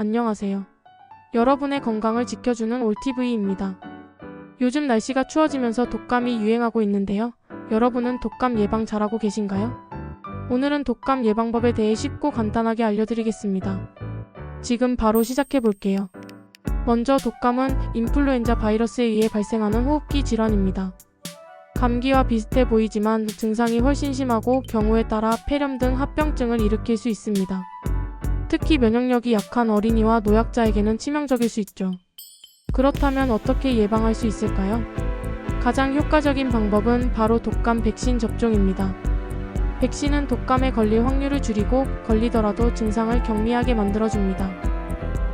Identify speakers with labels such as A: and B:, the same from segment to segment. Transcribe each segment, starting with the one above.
A: 안녕하세요. 여러분의 건강을 지켜주는 올티브이입니다. 요즘 날씨가 추워지면서 독감이 유행하고 있는데요. 여러분은 독감 예방 잘하고 계신가요? 오늘은 독감 예방법에 대해 쉽고 간단하게 알려드리겠습니다. 지금 바로 시작해 볼게요. 먼저 독감은 인플루엔자 바이러스에 의해 발생하는 호흡기 질환입니다. 감기와 비슷해 보이지만 증상이 훨씬 심하고 경우에 따라 폐렴 등 합병증을 일으킬 수 있습니다. 특히 면역력이 약한 어린이와 노약자에게는 치명적일 수 있죠. 그렇다면 어떻게 예방할 수 있을까요? 가장 효과적인 방법은 바로 독감 백신 접종입니다. 백신은 독감에 걸릴 확률을 줄이고 걸리더라도 증상을 경미하게 만들어줍니다.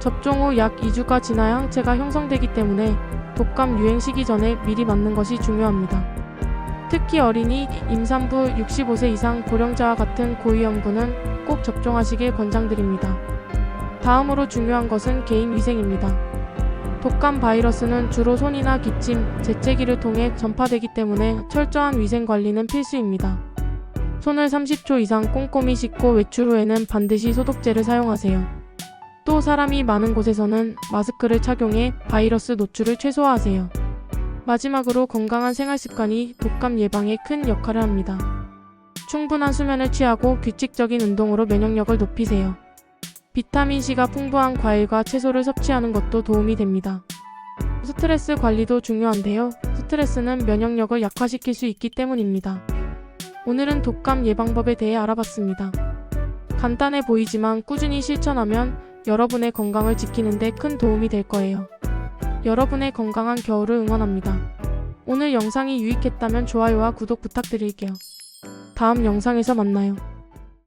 A: 접종 후 약 2주가 지나야 항체가 형성되기 때문에 독감 유행 시기 전에 미리 맞는 것이 중요합니다. 특히 어린이, 임산부, 65세 이상 고령자와 같은 고위험군은 꼭 접종하시길 권장드립니다. 다음으로 중요한 것은 개인 위생입니다. 독감 바이러스는 주로 손이나 기침, 재채기를 통해 전파되기 때문에 철저한 위생 관리는 필수입니다. 손을 30초 이상 꼼꼼히 씻고 외출 후에는 반드시 소독제를 사용하세요. 또 사람이 많은 곳에서는 마스크를 착용해 바이러스 노출을 최소화하세요. 마지막으로 건강한 생활 습관이 독감 예방에 큰 역할을 합니다. 충분한 수면을 취하고 규칙적인 운동으로 면역력을 높이세요. 비타민C가 풍부한 과일과 채소를 섭취하는 것도 도움이 됩니다. 스트레스 관리도 중요한데요. 스트레스는 면역력을 약화시킬 수 있기 때문입니다. 오늘은 독감 예방법에 대해 알아봤습니다. 간단해 보이지만 꾸준히 실천하면 여러분의 건강을 지키는데 큰 도움이 될 거예요. 여러분의 건강한 겨울을 응원합니다. 오늘 영상이 유익했다면 좋아요와 구독 부탁드릴게요. 다음 영상에서 만나요.